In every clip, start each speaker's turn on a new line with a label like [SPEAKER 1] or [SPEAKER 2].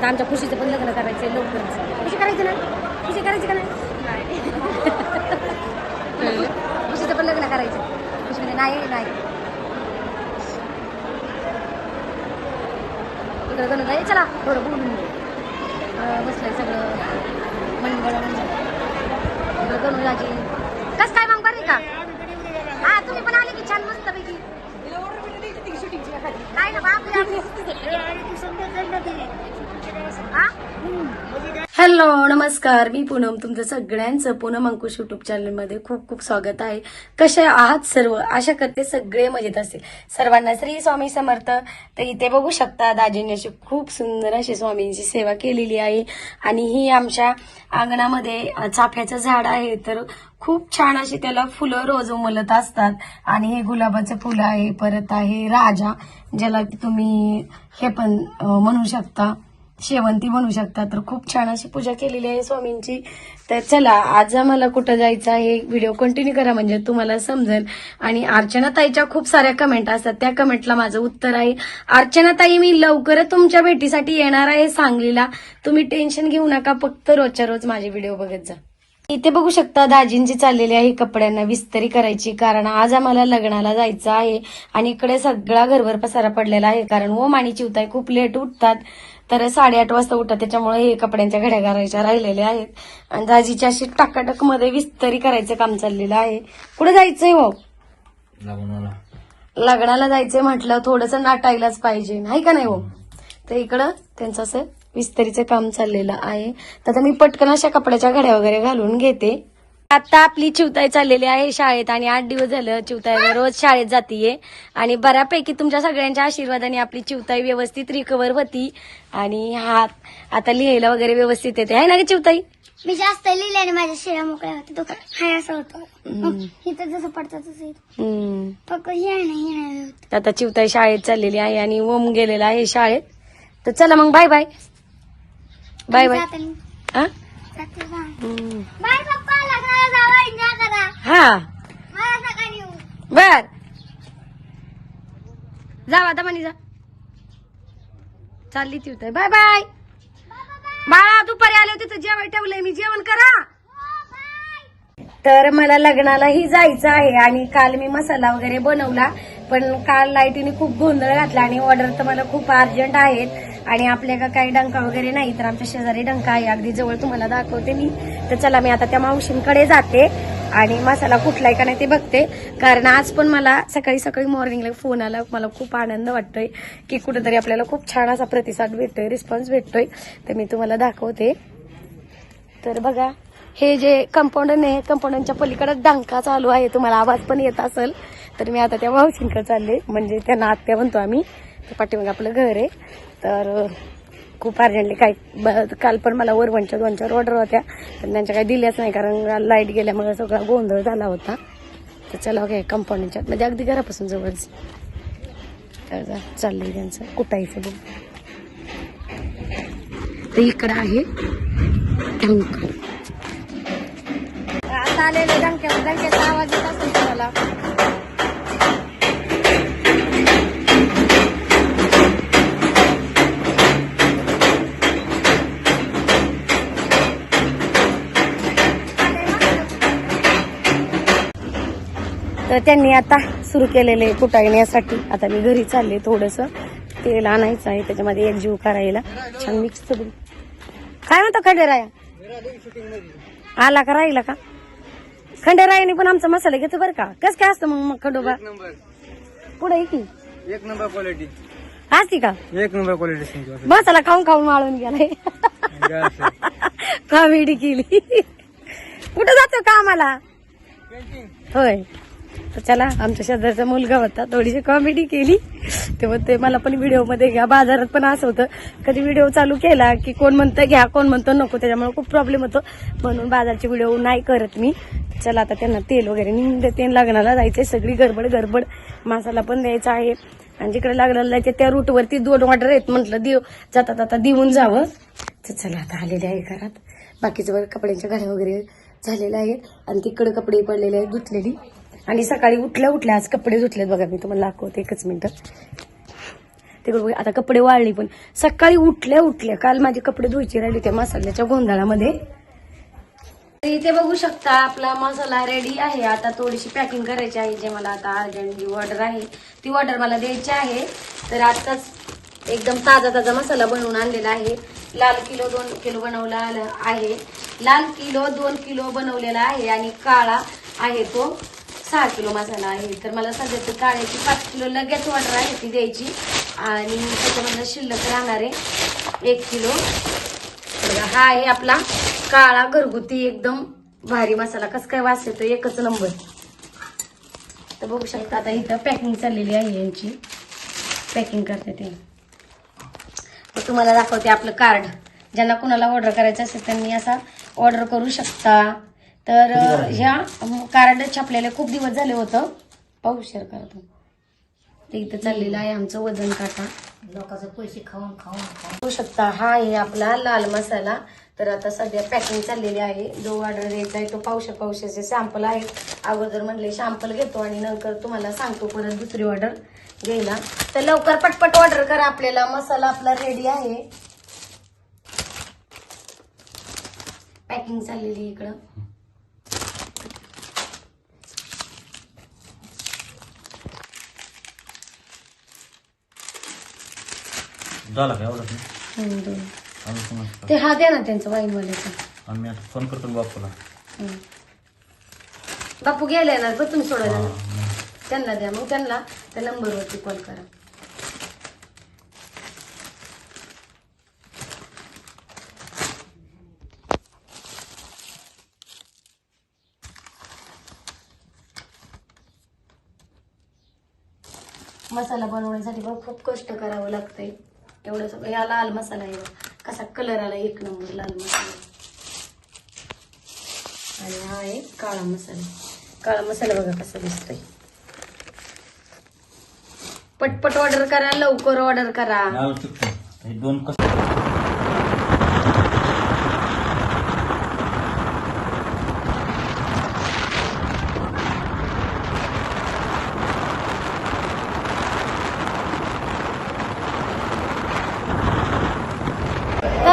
[SPEAKER 1] आता आमच्या खुशीचं पण लग्न करायचं लवकरच. खुशी करायचं ना? खुशी करायची का नाही? खुशीचं पण लग्न करायचं खुशी म्हणजे नाही नाही. इकडे गणू चला थोडं बोलून बसलंय सगळं. मंडळ इकडे गणू जायची कस काय मग बरे का? हा तुम्ही पण आले की छान मस्त पैकी काय ना बाप हॅलो नमस्कार. मी पूनम तुमचं सगळ्यांचं पूनम अंकुश युट्यूब चॅनलमध्ये खूप खूप स्वागत आहे. कसे आहात सर्व? आशा करते सगळे मजेत असतील सर्वांना श्री स्वामी समर्थ. तर इथे बघू शकता दाजींनी अशी खूप सुंदर अशी स्वामींची सेवा केलेली आहे. आणि ही आमच्या अंगणामध्ये चाफ्याचं झाड आहे. तर खूप छान अशी त्याला फुलं रोज उमलत असतात. आणि हे गुलाबाचं फुलं आहे. परत आहे राजा ज्याला तुम्ही हे पण म्हणू शकता. शेवंती म्हणू शकता. तर खूप छान अशी पूजा केलेली आहे स्वामींची. तर चला आज आम्हाला कुठं जायचं आहे व्हिडिओ कंटिन्यू करा म्हणजे तुम्हाला समजेल. आणि अर्चना ताईच्या खूप साऱ्या कमेंट असतात. त्या कमेंटला माझं उत्तर आहे. अर्चना ताई मी लवकरच तुमच्या भेटीसाठी येणार आहे सांगलीला. तुम्ही टेन्शन घेऊ नका फक्त रोजच्या रोज माझे व्हिडिओ बघत जा. इथे बघू शकता दाजींची चाललेली आहे कपड्यांना विस्तरी करायची कारण आज आम्हाला लग्नाला जायचं आहे. आणि इकडे सगळा घरभर पसारा पडलेला आहे कारण ओम आणि चिवताई खूप लेट उठतात. तर साडेआठ वाजता उठतात त्याच्यामुळे हे कपड्यांच्या घड्या करायच्या राहिलेल्या आहेत. आणि दाजीच्या अशी टाकाटकमध्ये विस्तरी करायचं काम चाललेलं आहे. कुठे जायचंय हो?
[SPEAKER 2] लग्नाला.
[SPEAKER 1] जायचंय म्हटलं थोडस नाटायलाच पाहिजे. नाही का नाही हो? तर इकडं त्यांचं असं विस्तरीचं काम चाललेलं आहे. तर आता मी पटकन अशा कपड्याच्या घड्या वगैरे घालून घेते. आता आपली चिवताई चाललेली आहे शाळेत आणि आठ दिवस झालं चिवताई रोज शाळेत जातीये. आणि बऱ्यापैकी तुमच्या सगळ्यांच्या आशीर्वादाने आपली चिवताई व्यवस्थित रिकवर होती. आणि हात आता लिहायला वगैरे व्यवस्थित येते. आहे ना ग चिवताई?
[SPEAKER 3] मी जास्त लिहिल्याने माझ्या शिरा मोकळ्या होते तो हाय असं होतं. इथं जसं पडतं तसं.
[SPEAKER 1] हम्म.
[SPEAKER 3] फक्त हे नाही हे नाही होत.
[SPEAKER 1] आता चिवताई शाळेत चाललेली आहे आणि ओम गेलेला आहे शाळेत. तर चला मग बाय बाय बाय बाय
[SPEAKER 3] जाते
[SPEAKER 1] हा?
[SPEAKER 3] जाते बा.
[SPEAKER 1] हम्म.
[SPEAKER 3] बाय लग्नाला जावा एन्जॉय करा
[SPEAKER 1] हा. बर. जा आता म्हणी जा. चालली ती बाय बाय. बाळा दुपारी आले होते तर जेवण ठेवलंय मी. जेवण करा. तर मला लग्नालाही जायचं आहे आणि काल मी मसाला वगैरे बनवला पण काल लाईटीने खूप गोंधळ घातला आणि ऑर्डर तर मला खूप अर्जंट आहेत आणि आपल्या का काही डंका वगैरे नाही तर आमच्या शेजारी डंका आहे. अगदी जवळ तुम्हाला दाखवते मी. तर चला मी आता त्या मावशींकडे जाते. आणि मसाला कुठलाय का नाही ते बघते. कारण आज पण मला सकाळी सकाळी मॉर्निंगला फोन आला. मला खूप आनंद वाटतोय की कुठेतरी आपल्याला खूप छान असा प्रतिसाद भेटतोय रिस्पॉन्स भेटतोय. तर मी तुम्हाला दाखवते. तर बघा हे जे कंपाऊंडर आहे कंपाऊंडरच्या पलीकडे डंका चालू आहे. तुम्हाला आवाज पण येत असेल. तर मी आता त्या मावशींकडे चालले. म्हणजे त्यांना आत्या म्हणतो आम्ही. तर पाठीमागे आपलं घर आहे. तर खूप अर्जंटली काय काल पण मला वरवणच्या दोन चार ऑर्डर होत्या. पण त्यांच्या काही दिल्याच नाही कारण लाइट गेल्यामुळे सगळा गोंधळ झाला होता. तर चला ओके कंपाऊंडच्या म्हणजे अगदी घरापासून जवळच तर चाललंय त्यांचं. कुटायचं बघ. तर इकडं आहे डंका आता आलेले डंक्या डंक्याचा आवाज येत असेल तुम्हाला. तर त्यांनी आता सुरू केलेले कुटाळण्यासाठी. आता मी घरी चालले थोडस. तेल आणायचं आहे त्याच्यामध्ये एक जीव करायला. छान मिक्स करून. काय म्हणतो खंडेराया? आला का राहिला का? खंडेरायाने पण आमचा मसाला घेतो बरं का? कस काय असतं मग मग खंडोबा? पुढे की?
[SPEAKER 2] एक नंबर क्वालिटी
[SPEAKER 1] असती का?
[SPEAKER 2] एक नंबर क्वालिटी
[SPEAKER 1] मसाला खाऊन खाऊन माळून गेलाय. कॉमेडी केली. कुठं जातो कामाला? होय. तर चला आमच्या शेजारचा मुलगा होता थोडीशी कॉमेडी केली. तेव्हा ते मला पण व्हिडिओमध्ये घ्या. बाजारात पण असं होतं. कधी व्हिडिओ चालू केला की कोण म्हणतं घ्या. कोण म्हणतं नको. त्याच्यामुळे खूप प्रॉब्लेम होतो. म्हणून बाजारचे व्हिडिओ नाही करत मी. चला आता त्यांना तेल वगैरे निघून तेल लग्नाला जायचंय. सगळी गडबड गडबड. मासाला पण द्यायचा आहे. आणि जिकडे लग्नाला जायचे त्या रूटवरती दोन ऑर्डर आहेत म्हटलं देव जाता जाता देऊन जावं. तर चला आता आलेले आहे घरात. बाकीचं वर कपड्यांच्या घड्या वगैरे झालेल्या आहेत. आणि तिकडे कपडे पडलेले आहेत धुतलेली. आणि सकाळी उठल्या उठल्या आज कपडे धुतलेत बघा मी तुम्हाला दाखवते एकच मिनटं. ते बघ, आता कपडे वाळले पण. सकाळी उठल्या उठल्या काल माझे कपडे धुवायचे राहिले त्या मसाल्याच्या गोंधळामध्ये. इथे बघू शकता आपला मसाला रेडी आहे. आता थोडीशी पॅकिंग करायची आहे जे मला आता अर्जंट जी ऑर्डर आहे ती ऑर्डर मला द्यायची आहे. तर आताच एकदम ताजा ताजा मसाला बनवून आणलेला आहे. लाल किलो दोन किलो बनवला आहे. लाल किलो दोन किलो बनवलेला आहे आणि काळा आहे तो. सहा किलो मसाला आहे तर मला सध्या तर काळ्याची पाच किलो लगेच ऑर्डर आहे ती द्यायची. आणि त्याच्यामधलं शिल्लक राहणार आहे एक किलो. बघा, हा आहे आपला काळा घरगुती एकदम भारी मसाला. कस काय वास येतो एकच नंबर. तर बघू शकता आता इथं पॅकिंग चाललेली आहे यांची. पॅकिंग करते ते. तर तुम्हाला दाखवते आपलं कार्ड ज्यांना कुणाला ऑर्डर करायचं असेल त्यांनी असा ऑर्डर करू शकता. तर ह्या कार्ड छापलेले खूप दिवस झाले होतं. पाहू शेअर करतो ते इथं चाललेलं आहे आमचं वजन काटा.
[SPEAKER 4] लोकांचे पैसे खाऊन खाऊन
[SPEAKER 1] बघू शकता हा आहे आपला लाल मसाला. तर आता सध्या पॅकिंग चाललेली आहे. जो ऑर्डर द्यायचा आहे तो पावशे पावशेचे सॅम्पल आहेत. अगोदर म्हणले सॅम्पल घेतो आणि नंतर तुम्हाला सांगतो परत दुसरी ऑर्डर घ्यायला. तर लवकर पटपट ऑर्डर करा आपल्याला. मसाला आपला रेडी आहे. पॅकिंग चाललेली आहे इकडं.
[SPEAKER 5] झाला का एवढंच नाही
[SPEAKER 1] हम्म, दोन.
[SPEAKER 5] आम्ही समजतो
[SPEAKER 1] ते हा द्या ना त्यांचं वाईनवाल्याचं
[SPEAKER 5] आम्ही आता फोन करतो ना बापूला.
[SPEAKER 1] हम्म. बापू गेले ना बरं तुम्ही सोडायला. ना. त्यांना द्या. मग त्यांना त्या नंबरवरती कॉल करा. मसाला बनवण्यासाठी पण खूप कष्ट करावं लागतंय. एवढं सगळं. या लाल मसाला आहे कसा कलर आला एक नंबर लाल मसाला. आणि हा आहे काळा मसाला. काळा मसाला बघा कसा दिसतोय. पटपट ऑर्डर करा लवकर ऑर्डर करा.
[SPEAKER 5] दोन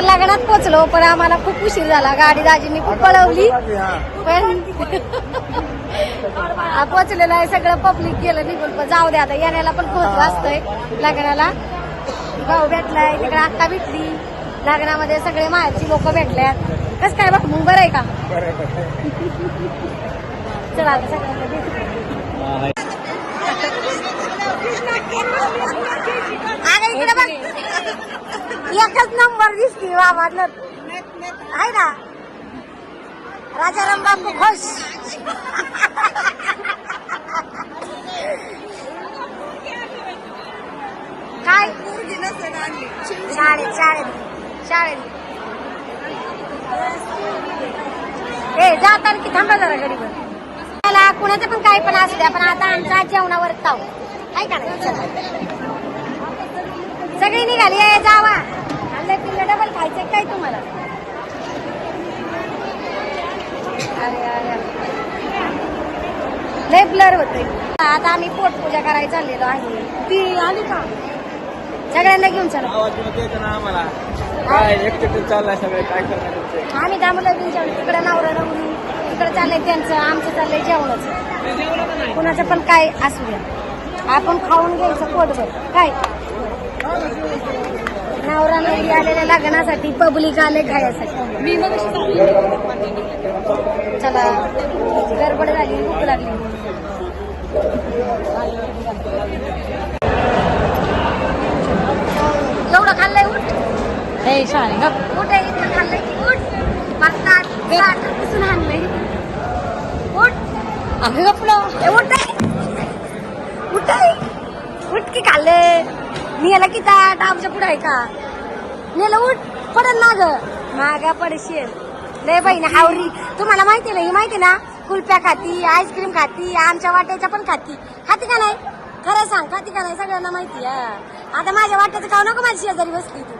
[SPEAKER 1] लग्नात पोचलो पण आम्हाला खूप उशीर झाला. गाडी दाजींनी खूप पळवली. पण पोचलेलं आहे सगळं पब्लिक गेलं निघून. पण जाऊ दे आता येण्याला पण पोहोच असतंय लग्नाला. भाऊ भेटलाय तिकडे अक्का भेटली. लग्नामध्ये सगळे माहेरची लोक भेटल्यात. कस काय बघ मग बरं आहे का? चला आता सगळ्यांना बघ. एकच नंबर दिसते बाबातलं आहे ना. राजाराम बापू खुश. काय? शाळेत शाळेत. शाळेत. ए जाताना की थांबा जरा गडीवर त्याला कुणाचं पण काही पण असू द्या पण आता आमचा जेवणावर ताव. काय का नाही? सगळी निघाली आहे जावा. आणलं पिल्लं डबल खायचं काय तुम्हाला? अरे अरे लय ब्लर आता आम्ही पोटपूजा करायला चाललेलो आहे. ती आली का? सगळ्यांना घेऊन चला. आम्ही जेवण तिकडे नवरा नवरी तिकडे चाललंय त्यांचं आमचं चाललंय जेवणच. कुणाचं पण काय असू द्या. आपण खाऊन घ्यायचं पोटभर. काय? नवरा नवरी आलेल्या लग्नासाठी पब्लिक आले खायसाठी. मी मग चला. गडबड झाली भूक लागली. एवढं खाल्लंय उठ.
[SPEAKER 4] हे शाळे
[SPEAKER 1] उठ आहे, इतकं खाल्लंय. की उठ पुसून आणलंय. उठ.
[SPEAKER 4] अगं गपलं
[SPEAKER 1] ए, उठ की खाल्ले मी याला की ताट आमच्या पुढे आहे का? नेलं उठ पडल ना ग मागा पडशील. लय बहीण हावरी. तुम्हाला माहिती ना ही माहिती ना? कुल्प्या खाती आईस्क्रीम खाती आमच्या वाट्याच्या पण खाती. खाती का नाही? खरं सांग खाती का नाही? सगळ्यांना माहिती आहे. आता माझ्या वाट्याचं खाऊ नको माझी शेजारी बसली तू.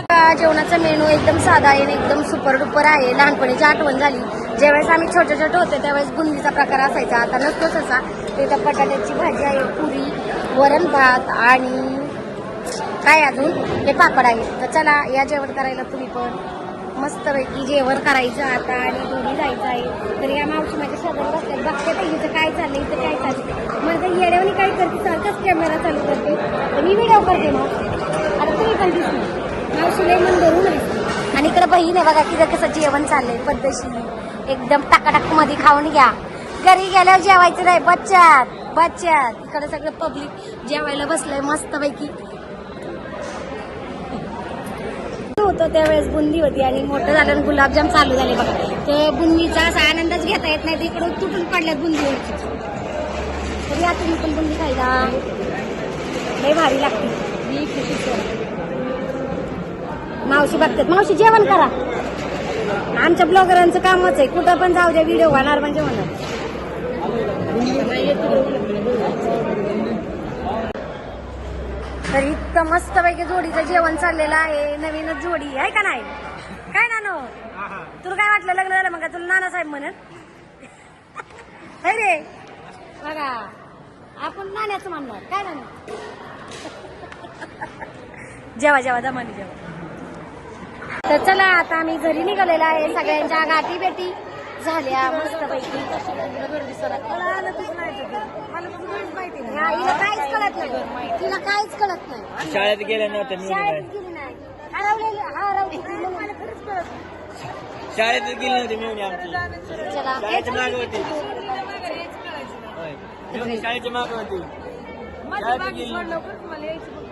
[SPEAKER 1] जेवणाचा मेनू एकदम साधा आहे आणि एकदम सुपर डुपर आहे. लहानपणीची आठवण झाली. ज्यावेळेस आम्ही छोटे छोटे होते त्यावेळेस बुंदीचा प्रकार असायचा. आता नसतोच असा. तिथं बटाट्याची भाजी आहे पुरी वरण भात आणि काय अजून? हे पापड आहे. तर चला या जेवण करायला तुम्ही पण मस्त पैकी जेवण करायचं आता आणि दोन्ही जायचं आहे. तर या मावशी माझ्या शेजारी बसल्यात. बघते तर इथं काय चाललंय इथं काय चाललंय? मग तर येड्यावणी काय करते सारखंच कॅमेरा चालू करते. तर मी व्हिडिओ करते मग. आता तुम्ही पण दिसली धरून आणि इकडे बहीण आहे बघा तिथं कसं जेवण चाललंय पद्धतशीर. एकदम टाकाटाकमध्ये खाऊन घ्या. घरी गेल्यावर जेवायचं नाही बच्चात बच्चात इकडे सगळं पब्लिक जेवायला बसलंय मस्त पैकी होतं त्यावेळेस बुंदी होती आणि मोठं झालं गुलाबजाम चालू झाले बघा. तर बुंदीचा असा आनंदच घेता येत नाही तिकडून तुटून पडल्यात बुंदीवरची तर या तुम्ही पण बुंदी खायला. लय भारी लागते. मी खुशी मावशी बघतात. मावशी जेवण करा. आमच्या ब्लॉगरांचं कामच आहे. कुठं पण जाऊ द्या व्हिडिओ घालणार म्हणजे म्हणत तर इतकं मस्त पैकी जोडीचं जेवण चाललेलं आहे. नवीनच जोडी आहे का नाही? काय नानो? तुला काय वाटलं लग्न झालं मग तुला नाना साहेब म्हणत? है रे? बघा आपण नाण्याचं म्हणणार काय नाना? जेवा जेवा दमानी जेवा. तर चला आता आम्ही घरी निघालेलो आहे. सगळ्यांच्या गाठी बेटी झाल्या मस्त पैकी हिला काहीच कळत नाही. तिला काहीच कळत नाही.
[SPEAKER 2] शाळेत गेल्या नव्हत्या मी
[SPEAKER 1] शाळेत गेली नाही. हरवलेली हरवली ती म्हणून.
[SPEAKER 2] शाळेत गेली नव्हती मिळून आमची.
[SPEAKER 1] चला.
[SPEAKER 2] शाळेच्या मागे होती. होय. मिळून शाळेच्या मागे होती. शाळेत गेली नव्हती.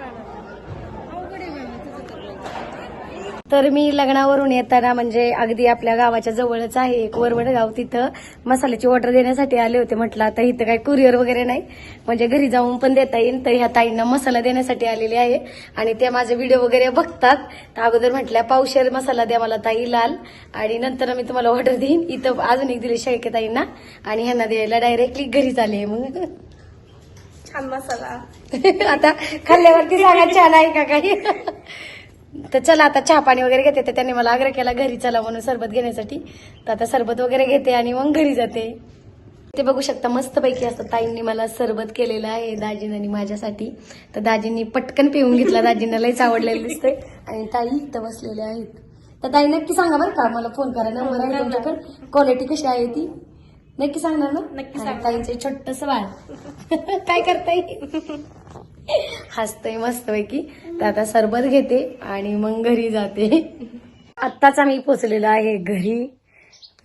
[SPEAKER 1] तर मी लग्नावरून येताना म्हणजे अगदी आपल्या गावाच्या जवळच आहे एक वरवड गाव तिथं मसाल्याची ऑर्डर देण्यासाठी आले होते. म्हटलं आता इथं काही कुरिअर वगैरे नाही. म्हणजे घरी जाऊन पण देता येईल. तर ह्या ताईंना मसाला देण्यासाठी आलेले आहे. आणि त्या माझे व्हिडिओ वगैरे बघतात. तर अगोदर म्हटल्या पावशेर मसाला द्या मला ताई लाल. आणि नंतर मी तुम्हाला ऑर्डर देईन. इथं अजून एक दिली शेळके ताईंना. आणि ह्यांना द्यायला डायरेक्टली घरीच आले मग. छान मसाला. आता खाल्ल्यावरती सांगा छान आहे का काही? तर चला आता चहा पाणी वगैरे घेते. तर त्यांनी मला आग्रह केला घरी चला म्हणून सरबत घेण्यासाठी. तर आता सरबत वगैरे घेते आणि मग घरी जाते. ते बघू शकता मस्त पैकी असं ताईंनी मला सरबत केलेलं आहे दाजींनी माझ्यासाठी. तर दाजींनी पटकन पिऊन घेतला. दाजींना लईच आवडलेलं दिसतंय. आणि ताई इथं बसलेल्या आहेत. तर ताई नक्की सांगा बरं का मला फोन करा. नंबर आहे तुमच्याकडे. क्वालिटी कशी आहे ती? नक्की सांगणार ना? नक्की सांग ताईचे छोटस बाळ. काय करताय? हसतय मस्तपैकी तर आता सरबत घेते आणि मग घरी जाते. आत्ताच आम्ही पोचलेलो आहे घरी.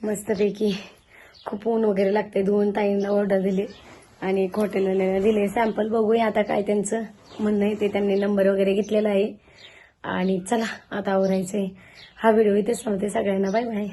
[SPEAKER 1] मस्तपैकी खूप ऊन वगैरे लागते दोन ताईंना ऑर्डर दिली आणि एक हॉटेलला दिले. सॅम्पल बघूया आता काय त्यांचं म्हणणं आहे. ते त्यांनी नंबर वगैरे घेतलेला आहे. आणि चला आता आवरायचंय. हा व्हिडिओ इथेच नव्हते सगळ्यांना. Bye bye